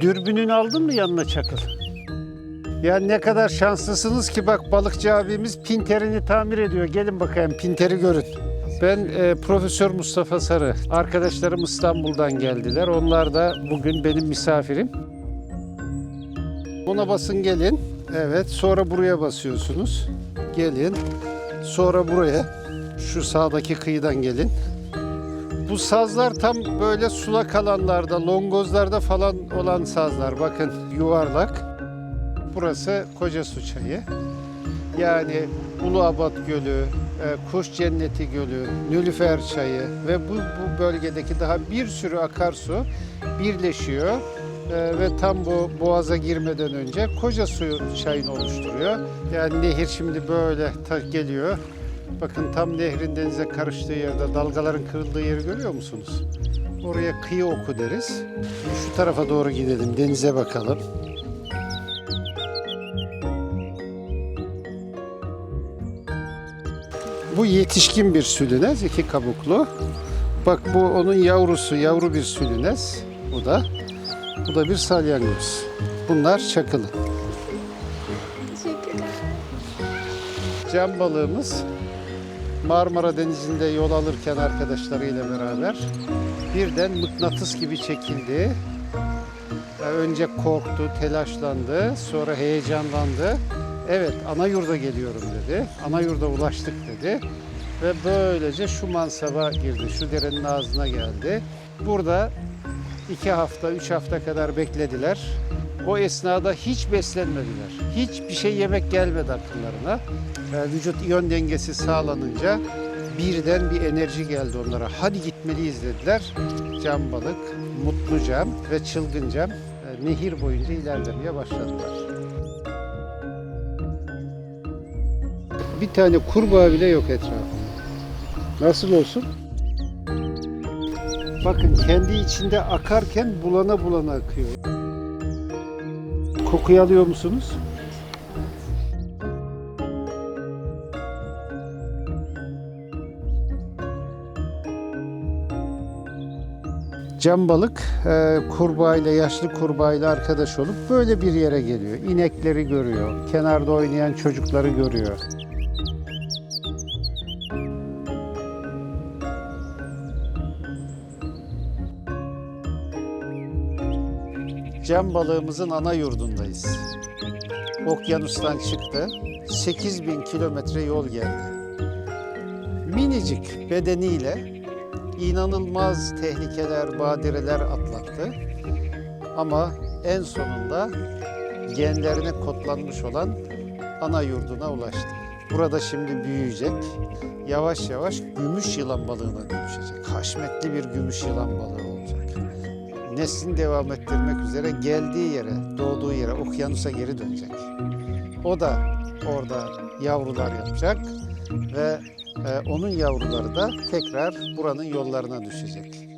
Dürbününü aldın mı yanına çakıl? Ya ne kadar şanslısınız ki bak balıkçı abimiz pinterini tamir ediyor. Gelin bakayım pinteri görün. Ben e, Profesör Mustafa Sarı. Arkadaşlarım İstanbul'dan geldiler. Onlar da bugün benim misafirim. Ona basın gelin. Evet sonra buraya basıyorsunuz. Gelin. Sonra buraya. Şu sağdaki kıyıdan gelin. Bu sazlar tam böyle sulak alanlarda, longozlarda falan olan sazlar. Bakın yuvarlak. Burası Kocasu Çayı. Yani Uluabat Gölü, e, Kuş Cenneti Gölü, Nülüfer Çayı ve bu, bu bölgedeki daha bir sürü akarsu birleşiyor. E, ve tam bu boğaza girmeden önce Kocasu Çayı'nı oluşturuyor. Yani nehir şimdi böyle geliyor. Bakın tam nehrin denize karıştığı yerde dalgaların kırıldığı yeri görüyor musunuz? Oraya kıyı oku deriz. Şimdi şu tarafa doğru gidelim, denize bakalım. Bu yetişkin bir sülünez, iki kabuklu. Bak bu onun yavrusu, yavru bir sülünez. Bu da. Bu da bir salyangoz. Bunlar çakılı. Teşekkürler. Can balığımız Marmara Denizi'nde yol alırken arkadaşlarıyla beraber birden mıknatıs gibi çekildi. Ya Önce korktu, telaşlandı, sonra heyecanlandı. Evet, ana yurda geliyorum dedi. Ana yurda ulaştık dedi. Ve böylece şu mansaba girdi, şu derenin ağzına geldi. Burada iki hafta, üç hafta kadar beklediler. O esnada hiç beslenmediler. Hiçbir şey yemek gelmedi akıllarına. Ee, Vücut iyon dengesi sağlanınca birden bir enerji geldi onlara. Hadi gitmeliyiz dediler. Cam balık, mutlu cam ve çılgın cam e, nehir boyunca ilerlemeye başladılar. Bir tane kurbağa bile yok etrafında. Nasıl olsun? Bakın kendi içinde akarken bulana bulana akıyor. Kokuyu alıyor musunuz? Cam balık e, kurbağa ile yaşlı kurbağa ile arkadaş olup böyle bir yere geliyor. İnekleri görüyor, kenarda oynayan çocukları görüyor. Cam balığımızın ana yurdundayız. Okyanustan çıktı. 8000 kilometre yol geldi. Minicik bedeniyle inanılmaz tehlikeler, badireler atlattı. Ama en sonunda genlerine kodlanmış olan ana yurduna ulaştı. Burada şimdi büyüyecek. Yavaş yavaş gümüş yılan balığına dönüşecek. Haşmetli bir gümüş yılan balığı. Neslini devam ettirmek üzere geldiği yere, doğduğu yere, okyanusa geri dönecek. O da orada yavrular yapacak ve e, onun yavruları da tekrar buranın yollarına düşecek.